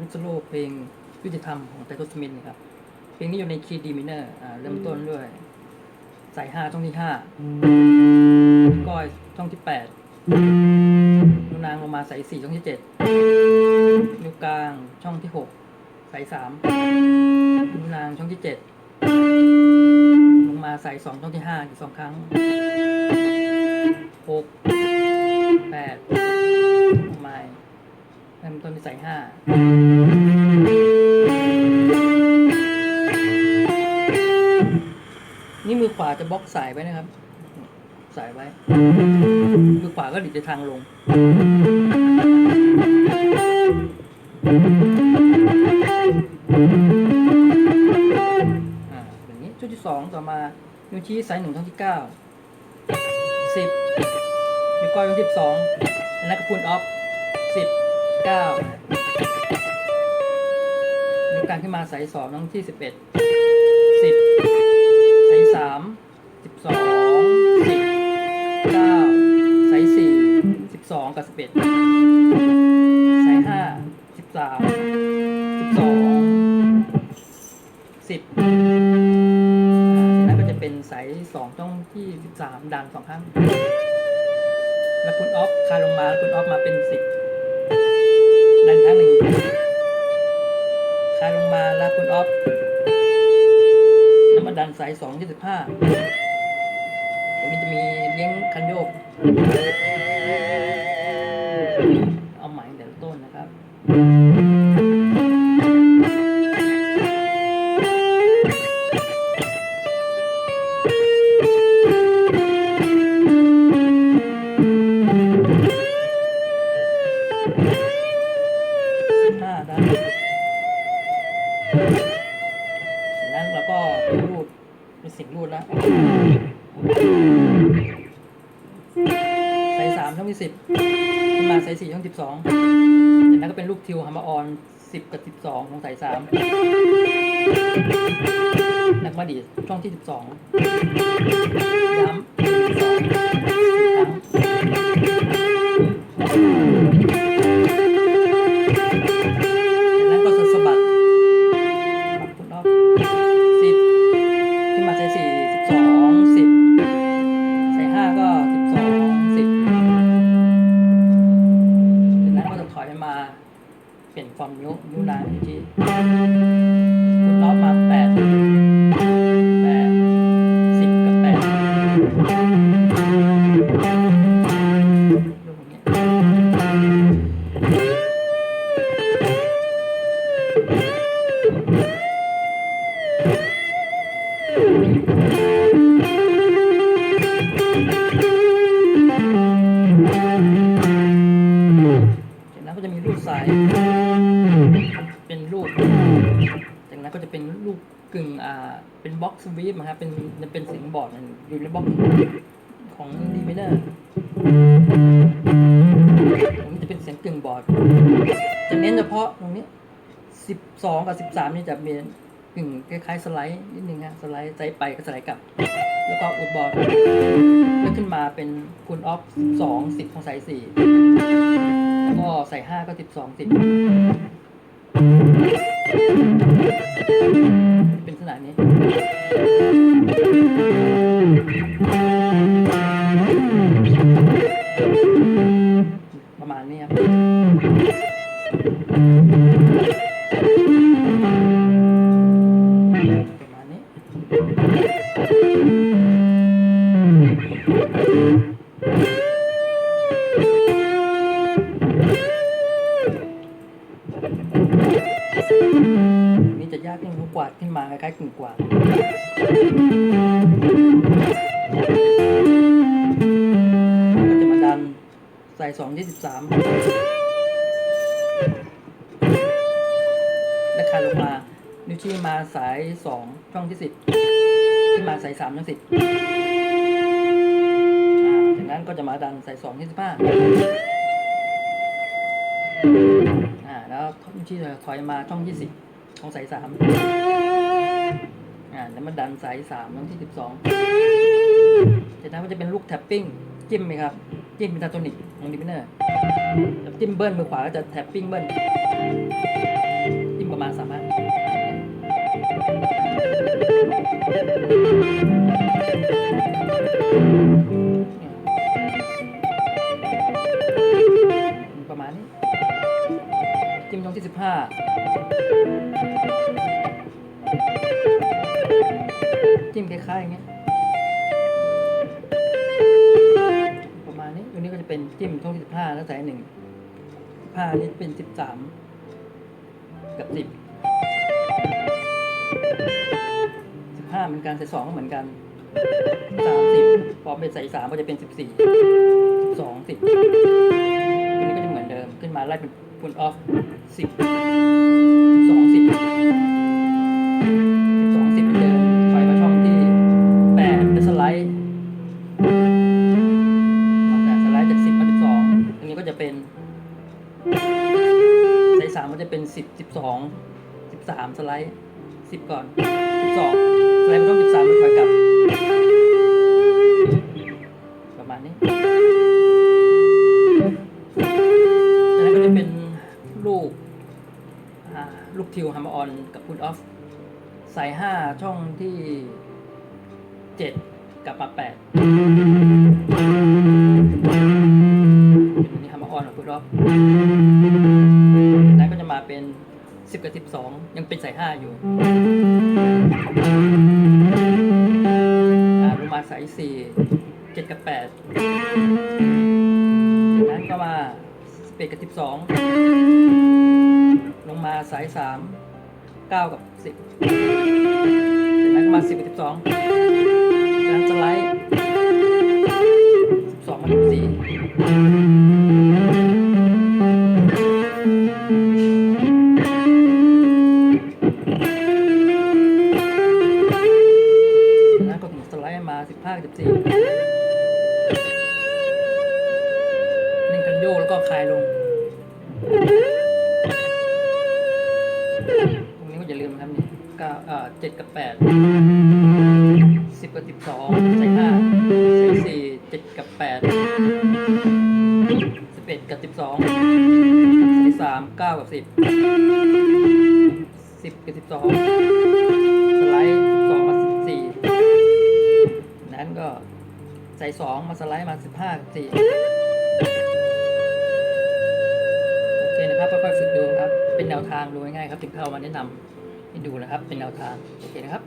ลูกสโลเพลงยุติธรรมของไทโทสมินครับ เพลงนี้อยู่ในคีย์ดีมิเนอร์เริ่มต้นด้วย สายห้าช่องที่ห้าก้อยช่องที่แปดนิ้วนางลงมาสายสี่ช่องที่เจ็ดนิ้วกลางช่องที่หกสายสามนิ้วนางช่องที่เจ็ดลงมาสายสองช่องที่ห้าอีกสองครั้งหกแปด ต้นที่สายห้านี่มือขวาจะบล็อกสายไว้นะครับ สายไว้ มือขวาก็ดิดไปทางลง อ่าอย่างนี้ชุดที่สองต่อมานิ้วชี้สายหนึ่งช่องที่เก้าสิบนิ้วก้อยช่องที่สองอันนั้นก็พูนออฟสิบ เก้านิ้วกางขึ้นมาสายสองช่องที่สิบเอ็ดสิบสายสามสิบสองสิบเก้าสายสี่สิบสองกับสิบเอ็ดสายห้าสิบสามสิบสองสิบนั่นก็จะเป็นสายสองช่องที่สิบสามดังสองครั้ง แล้วคุณออฟคายลงมาคุณออฟมาเป็นสิบ ดังครั้งหนึ่งคลายลงมาแล้วคุณออฟแล้วมาดันสายสองที่สิบห้าตรงนี้จะมีเลี้ยงคันโยก เอาใหม่แต่ละต้นนะครับ นะ ใส่สามช่องที่สิบขึ้นมาใส่สี่ช่องสิบสองจากนั้นก็เป็นลูกทิวฮามาออนสิบกับสิบสองของสายสามแล้วก็มาดีช่องที่สิบสองย้ำ ร์มนิ้วนิ้วนางอีกทีคุณรอบมาแปด ก็จะเป็นลูกกึ่งอ่าเป็นบ็อกซ์วีฟนะครับเป็นเป็นเสียงบอร์ดมันอยู่ในบล็อกของดีไมเนอร์มันจะเป็นเสียงกึ่งบอร์ดจะเน้นเฉพาะตรงนี้สิบสองกับสิบสามนี่จะเป็นกึ่งคล้ายๆสไลด์นิดนึงฮะสไลด์ใจไปก็สไลด์กลับ แล้วก็อุดบอร์ดแล้วขึ้นมาเป็นคูณออฟสองสิบของสายสี่แล้วก็ใส่ห้าก็สิบสองสิบ ส่สองที่สิบสามแล้วคลายลงมา นิ้วชี้มาสายสองช่องที่สิบขึ้นมาสายสามช่องสิบจากนั้นก็จะมาดันใส่สองที่สิบห้าอ่าแล้วนิ้วชี้จะถอยมาช่องที่สิบของสายสามอ่าแล้วมาดันสายสามช่องที่สิบสองจากนั้นก็จะเป็นลูกแท็ปปิ้งจิ้มไหมครับ จิ้มเป็นตาโทนิกของดิฟเนอร์จิ้มเบิ้ลมือขวาก็จะแท็บปิ้งเบิ้ลจิ้มประมาณสามารถประมาณนี้ จิ้มยงที่สิบห้าจิ้มคล้ายๆอย่างเงี้ย จะเป็นจิ้มช่องที่สิบห้าแล้วใส่หนึ่งห้านี่เป็นสิบสามกับสิบสิบห้าเหมือนกันใส่สองก็เหมือนกันสามสิบพอไปใส่สามก็จะเป็นสิบสี่สิบสองสิบตัวนี้ก็จะเหมือนเดิมขึ้นมาไล่เป็นฟูลออฟสิบ มก็จะเป็นสิบสิบสองสิบสามสไลด์สิบก่อนสิบสองสไลด์มาต้องสิบสามแล้วถอยกลับ ประมาณนี้จากนั้นก็จะเป็นลูกลูกทิวฮัมออนกับพุทออฟใส่ห้าช่องที่เจ็ดกลับมาแปดเป็นนี่ฮัมาออนของพุทธรอบ สิบกับสิบสองยังเป็นสายห้าอยู่อ่าลงมาสายสี่เจ็ดกับแปดจากนั้นก็มาสิบเอ็ดกับสิบสองลงมาสายสามเก้ากับสิบจากนั้นก็มาสิบกับสิบสองจากนั้นสไลด์สิบสองมาสิบสี่าคสิบสี่เล่นกันโยกแล้วก็คลายลงตรงนี้ก็อย่าลืมครับเนี่ยเก้าเอ่อเจ็ดกับแปดสิบกับสิบสองใส่ห้าใส่สี่เจ็ดกับแปดสิบเอ็ดกับสิบสองใส่สามเก้ากับสิบสิบกับสิบสอง ใส่2มาสไลด์มาสิบห้าสี่โอเคนะครับค่อยๆฝึกดูครับเป็นแนวทางดูง่ายๆครับถึงเข้ามาแนะนำให้ดูนะครับเป็นแนวทางโอเคนะครับ